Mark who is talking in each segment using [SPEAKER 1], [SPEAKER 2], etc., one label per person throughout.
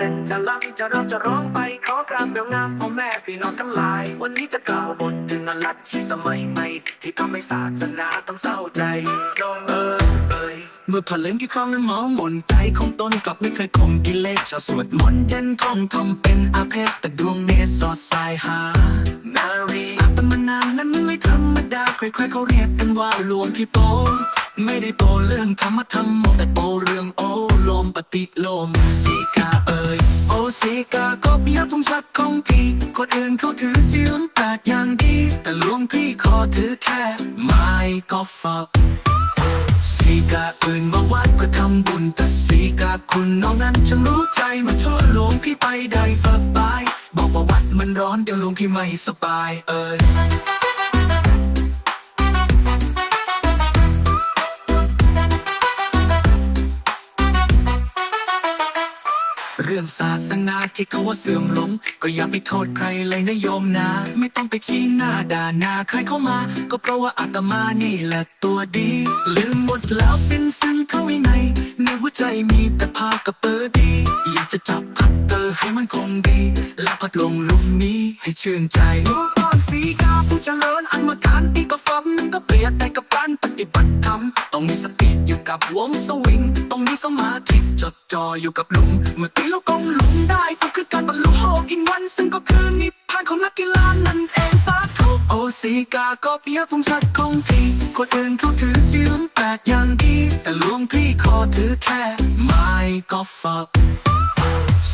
[SPEAKER 1] จะเราจะร้องไปขอกราบเบลงามพ่อแม่พี่น้องทั้งหลาย วันนี้จะกล่าวบทถึงอลัทธิสมัยใหม่ที่ทำให้ศาสนาต้องเศร้าใจน้องเอ๋ยเอ๋ย
[SPEAKER 2] เมื่อพลังที่คลองนั้นมองมนใจของตนกลับไม่เคยคงกิเลสชาวสวดมนต์เย็นท่องทำเป็นอาเพศแต่ดวงเนตรสอดสายหานารีอาตมานานนั้นไม่ธรรมดาใครๆเขาเรียกกันว่าหลวงพี่โปไม่ได้โปเรื่องธรรมะธรรมโมแต่โปเรื่องโอโลมปฏิโลมสีกา ศรีกาก็เบียพุงชัดของพี่คนอื่นเขาถือศีลแปดอย่างดี แต่หลวงพี่ขอถือแค่ไม้ก็ฝักสีกาอื่นมาวัดก็ทำบุญแต่สีกาคุณน้องนั้นฉันรู้ใจมาช่วยหลวงพี่ไปได้สบาย บอกว่าวัดมันร้อนเดี๋ยวหลวงพี่ไม่สบายเออ เรื่องศาสนาที่เขาว่าเสื่อมลง ก็อย่าไปโทษใครเลยนะโยมนะ ไม่ต้องไปชี้หน้าด่าหน้าใครเข้ามา ก็เพราะว่าอาตมานี่แหละตัวดี ลืมหมดแล้วสิ้นซึ่งเข้าไว้ในในหัวใจมีแต่ภาพกับเปอดี อยากจะจับพัดเตอร์ให้มันคงดี แล้วพัดลงลุมนี้ให้ชื่นใจตอนสีกาผู้เจริญอันมาการที่ก็ฟังนั่นก็เปรียบได้กับการปฏิบัติธรรมต้องมีสติอยู่กับวงสวิง สมาธิจดจ่ออยู่กับลุมเมื่อตีลูกกงลุมได้ก็คือการบรรลุโฮอินวัน ซึ่งก็คือนิพพานของนักกีฬานั่นเองสาธุโอสีกาก็เพียบพงชัดของพี่คนอื่นเขาถือศีลแปดอย่างดี แต่ลวงพี่ขอถือแค่ไม้ก็ฝัก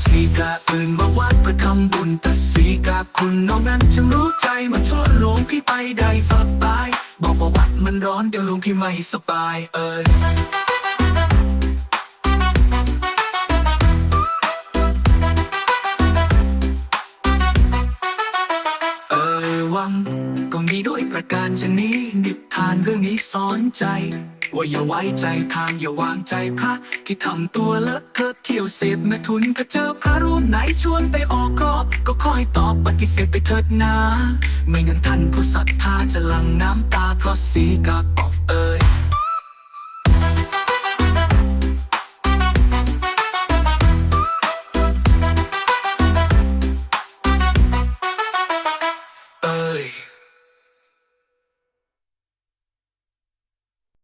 [SPEAKER 2] สีกาอื่นมาวัดเพื่อทำบุญแต่สีกาคุณน้องนั้นจึงรู้ใจมาช่วยหลวงพี่ไปได้ฝักบายบอกว่าวัดมันร้อนเดี๋ยวหลวงพี่ไม่สบายเอ่ย ง ก็มีด้วยประการชนี้ นิทานเรื่องนี้สอนใจ ว่าอย่าไว้ใจทางอย่าวางใจพระ ที่ทำตัวเลอะเทอะเที่ยวเสพเมทุนถ้าเจอพระรูปไหนชวนไปออกก็ก็คอยตอบปฏิเสธไปเถิดนะ ไม่งั้นท่านผู้ศรัทธาจะหลั่งน้ำตาเพราะสีกากออกเอ่ย